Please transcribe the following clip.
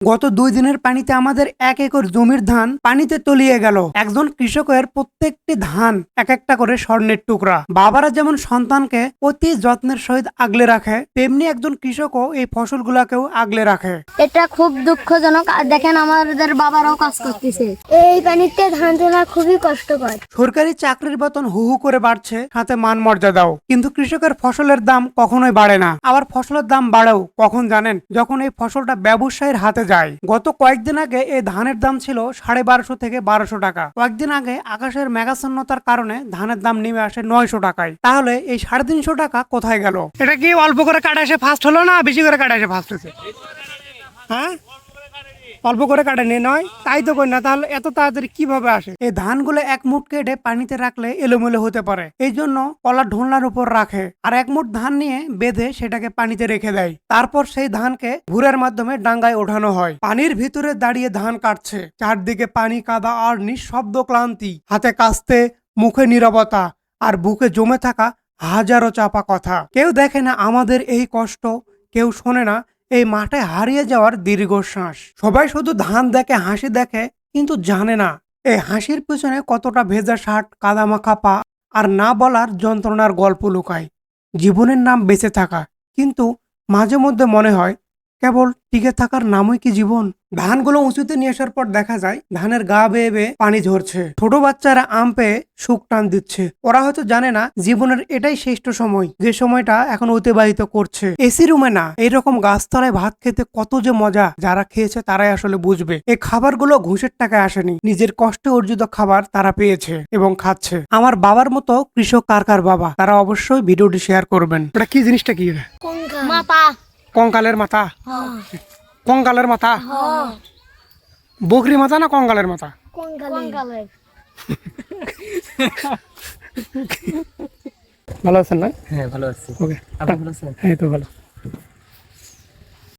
গত দুই দিনের পানিতে আমাদের এক একর জমির ধান পানিতে তলিয়ে গেল। একজন কৃষকের প্রত্যেকটি ধান এক একটা করে স্বর্ণের টুকরা। বাবারা যেমন সন্তানকে অতি যত্নের সহিত আগলে রাখে তেমনি একজন কৃষকও এই ফসলগুলাকেও আগলে রাখে। এটা খুব দুঃখজনক। আর দেখেন আমাদের বাবারাও কাজ করতেছে। এই পানিতে ধান তোলা খুবই কষ্টকর। সরকারি চাকরির বেতন হু হু করে বাড়ছে সাথে মান মর্যাদাও। কিন্তু কৃষকের ফসলের দাম কখনোই বাড়ে না। আবার ফসলের দাম বাড়েও কখন জানেন? যখন এই ফসলটা ব্যবসায়ীর হাতে যায়। গত কয়েকদিন আগে এই ধানের দাম ছিল সাড়ে বারোশো থেকে বারোশো টাকা। কয়েকদিন আগে আকাশের মেঘাচ্ছন্নতার কারণে ধানের দাম নেমে আসে নয়শো টাকায়। তাহলে এই সাড়ে তিনশো টাকা কোথায় গেল? এটা কি অল্প করে কাটা এসে ফার্স্ট হলো না? বেশি করে কাটা এসে ফার্স্ট হয়েছে? হ্যাঁ? অল্প করে কাটেনি নয়, তাই তো কই না, তাহলে এত তাড়াতাড়ি কীভাবে আসে? এই ধানগুলো এক মুঠ কেটে পানিতে রাখলে এলোমেলো হতে পারে। এই জন্য কলার ঢোলনার উপর রাখে আর এক মুঠ ধান নিয়ে বেঁধে সেটাকে পানিতে রেখে দেয়। তারপর সেই ধানকে ভুরের মাধ্যমে ডাঙ্গায় ওঠানো হয়। পানির ভিতরে দাঁড়িয়ে ধান কাটছে। চারদিকে পানি, কাদা আর নিঃশব্দ ক্লান্তি। হাতে কাস্তে, মুখে নিরবতা আর বুকে জমে থাকা হাজারো চাপা কথা। কেউ দেখে না আমাদের এই কষ্ট, কেউ শোনে না এই মাঠে হারিয়ে যাওয়ার দীর্ঘশ্বাস সবাই শুধু ধান দেখে, হাসি দেখে, কিন্তু জানে না, এই হাসির পিছনে কতটা ভেজা শার্ট, কাদামাখা পা আর না বলার যন্ত্রণার গল্প লুকায়। জীবনের নাম বেঁচে থাকা, কিন্তু মাঝে মধ্যে মনে হয় কেবল টিকে থাকার নামই কি জীবন? ধানগুলো উঁচুতে নিয়ে আসার পর দেখা যায়, ধানের গা বেয়ে বেয়ে পানি ঝরছে। ছোট বাচ্চারা আম পেয়ে সুখ টান দিচ্ছে। ওরা হয়তো জানে না, জীবনের এটাই শ্রেষ্ঠ সময়, যে সময়টা এখন অতিবাহিত করছে। এসি রুমে না, এইরকম গাছতলায় ভাত খেতে কত যে মজা, যারা খেয়েছে তারাই আসলে বুঝবে। এই খাবারগুলো ঘুষের টাকায় আসেনি, নিজের কষ্টে অর্জিত খাবার তারা পেয়েছে এবং খাচ্ছে। আমার বাবার মতো কৃষক কার কার বাবা, তারা অবশ্যই ভিডিওটি শেয়ার করবেন। এটা কি জিনিসটা কি? কঙ্কালের মাথা। কঙ্কালের মাথা। বকরি মাথা না কঙ্কালের মাথা? ভালো আছেন না? হ্যাঁ ভালো আছি। ওকে আপনি ভালো আছেন? হ্যাঁ তো ভালো।